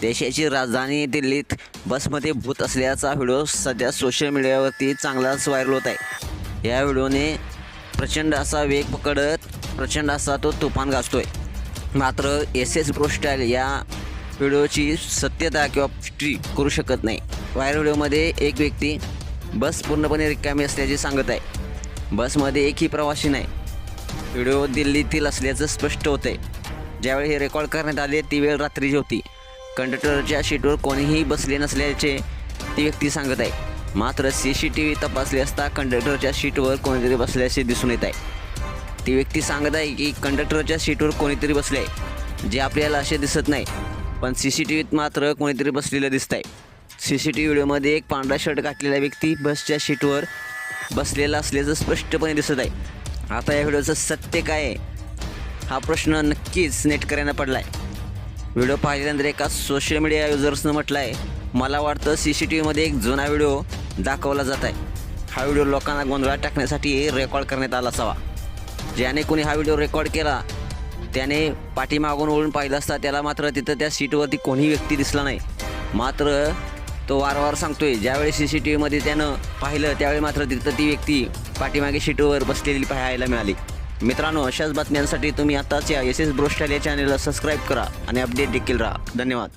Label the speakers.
Speaker 1: देशाची राजधानी दिल्लीत बसमध्ये भूत असल्याचा व्हिडिओ सध्या सोशल मीडियावरती चांगलाच व्हायरल होत आहे. या व्हिडिओने प्रचंड असा वेग पकडत प्रचंड असा तो तुफान गाजतोय. मात्र एस एस ब्रोस्टाईल या व्हिडिओची सत्यता किंवा पुष्टी करू शकत नाही. व्हायरल व्हिडिओमध्ये एक व्यक्ती बस पूर्णपणे रिकामी असल्याचे सांगत आहे. बसमध्ये एकही प्रवासी नाही. व्हिडिओ दिल्लीतील असल्याचं स्पष्ट होतं आहे ज्यावेळी हे रेकॉर्ड करण्यात आले ती वेळ रात्रीची होती. कंडक्टरच्या सीटवर कोणीही बसले नसल्याचे ती व्यक्ती सांगत आहे. मात्र सी सी टी व्ही तपासले असता कंडक्टरच्या सीटवर कोणीतरी बसल्याचे दिसून येत आहे. ती व्यक्ती सांगत आहे की कंडक्टरच्या सीटवर कोणीतरी बसले आहे जे आपल्याला असे दिसत नाही. पण सी सी टी व्हीत मात्र कोणीतरी बसलेलं दिसत आहे सी सी टी व्ही व्हिडिओमध्ये एक पांढरा शर्ट घातलेला व्यक्ती बसच्या सीटवर बसलेला असल्याचं स्पष्टपणे दिसत आहे. आता या व्हिडिओचं सत्य काय आहे? हा प्रश्न नक्कीच नेटकऱ्यांना पडला आहे व्हिडिओ पाहिल्यानंतर एका सोशल मीडिया युजर्सनं म्हटलं आहे मला वाटतं सी सी टी व्हीमध्ये एक जुना व्हिडिओ दाखवला जात आहे हा व्हिडिओ लोकांना गोंधळात टाकण्यासाठी रेकॉर्ड करण्यात आला असावा. ज्याने कोणी हा व्हिडिओ रेकॉर्ड केला त्याने पाठीमागून वळून पाहिलं असता त्याला मात्र तिथं त्या सीटवरती कोणी व्यक्ती दिसला नाही. मात्र तो वारंवार सांगतोय ज्यावेळी सी सी टी व्हीमध्ये त्यानं पाहिलं त्यावेळी मात्र तिथं ती व्यक्ती पाठीमागे सीटवर बसलेली पाहायला मिळाली. मित्रांनो अशाच बातम्यांसाठी तुम्ही आताच या एस एस ब्रोस्टाल या चॅनलला सबस्क्राईब करा आणि अपडेट देखील राहा. धन्यवाद.